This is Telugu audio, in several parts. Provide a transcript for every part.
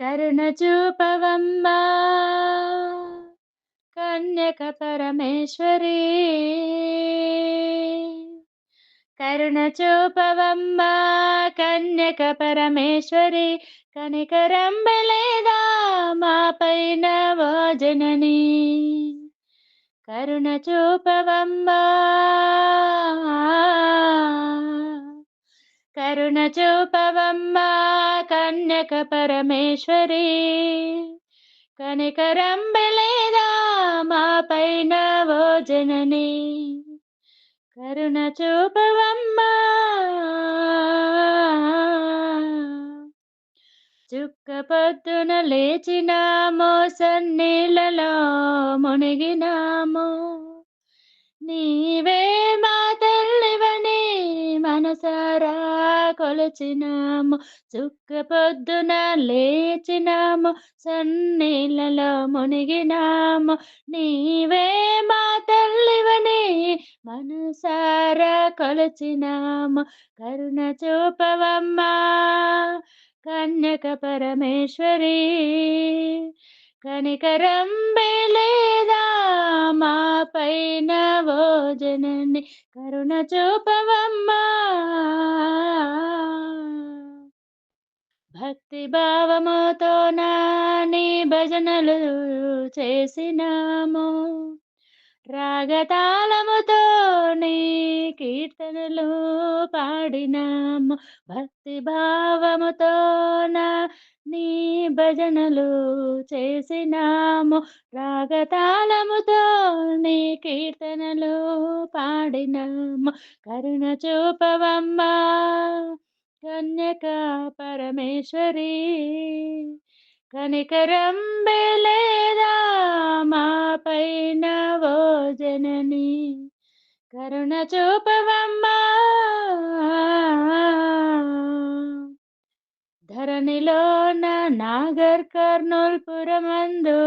కరుణ చూపవమ్మా. కన్యక పరమేశ్వరి కరుణ చూపవమ్మా. కన్యక పరమేశ్వరి కనికరంబలేదా మా పైన ఓ జనని. కరుణ చూపవమ్మా. చూపవమ్మా కన్యక పరమేశ్వరి కనికరం బలేదా మా పైన ఓ జనని కరుణ చూపవమ్మా చుక్క పొద్దున లేచినామో సన్నీళ్ళలో మునిగినాము నీవే మా తల్లివని మనసారా కొలచినాము చుక్క పొద్దున లేచినాము సన్నీళ్ళలో మునిగినాము. నీవే మా తల్లివని మనసారా కొలచినాము. కరుణ చూపవమ్మా కన్యక పరమేశ్వరి. కనికరం బేలేదా మా పైన ఓ జనని కరుణ చూపవమ్మా. భక్తి భావముతో నాని భజనలు చేసినాము. రాగతాళముతో నీ కీర్తనలు పాడినాము. భక్తి భావముతో నా నీ భజనలు చేసినాము. రాగతాళముతో నీ కీర్తనలు పాడినాము. కరుణ చూపవమ్మా కన్యక పరమేశ్వరి. కనికరం లేదా మా పైన ఓ జనని. కరుణ చూపవమ్మా ధరణిలో నాగర్ కర్నూల్ పురమందు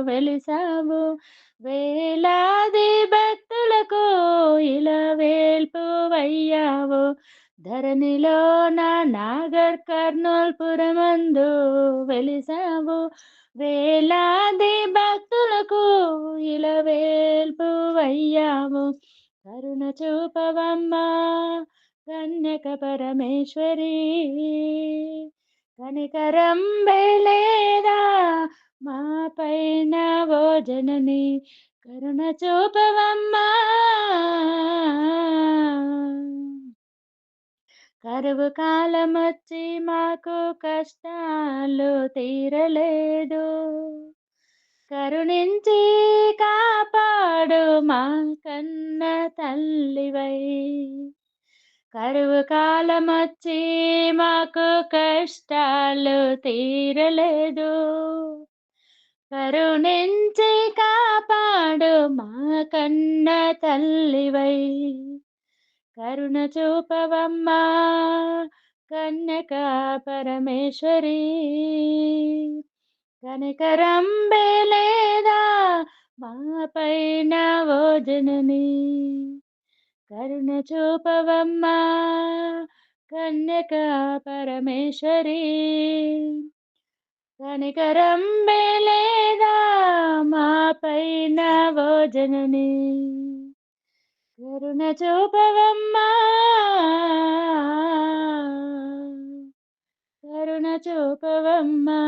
వెలిసావు. వేలాది భక్తులకు ఇలా ధరనిలో నా నాగర్ కర్నూల్ పురమందు వెలిసావు. వేలాది భక్తులకు ఇలా వేల్పువయ్యావు కరుణ చూపవమ్మా కన్యక పరమేశ్వరి. కనికరం వెళ్ళేదా మా పైన ఓ జనని కరుణ చూపవమ్మా. కరువు కాలం వచ్చి మాకు కష్టాలు తీరలేదు. కరుణించి కాపాడు మా కన్న తల్లివై. కరువు కాలం వచ్చి మాకు కష్టాలు తీరలేదు. కరుణించి కాపాడు మా కన్న తల్లివై. కరుణ చూపవమ్మా కన్యక పరమేశ్వరి. కనకరంబే లేదా మా పైన ఓజనని కరుణ చూపవమ్మా కన్యక పరమేశ్వరి. కనికరం లేదా మా పైన ఓ జనని. కరుణ చూపవమ్మా కరుణ చూపవమ్మా.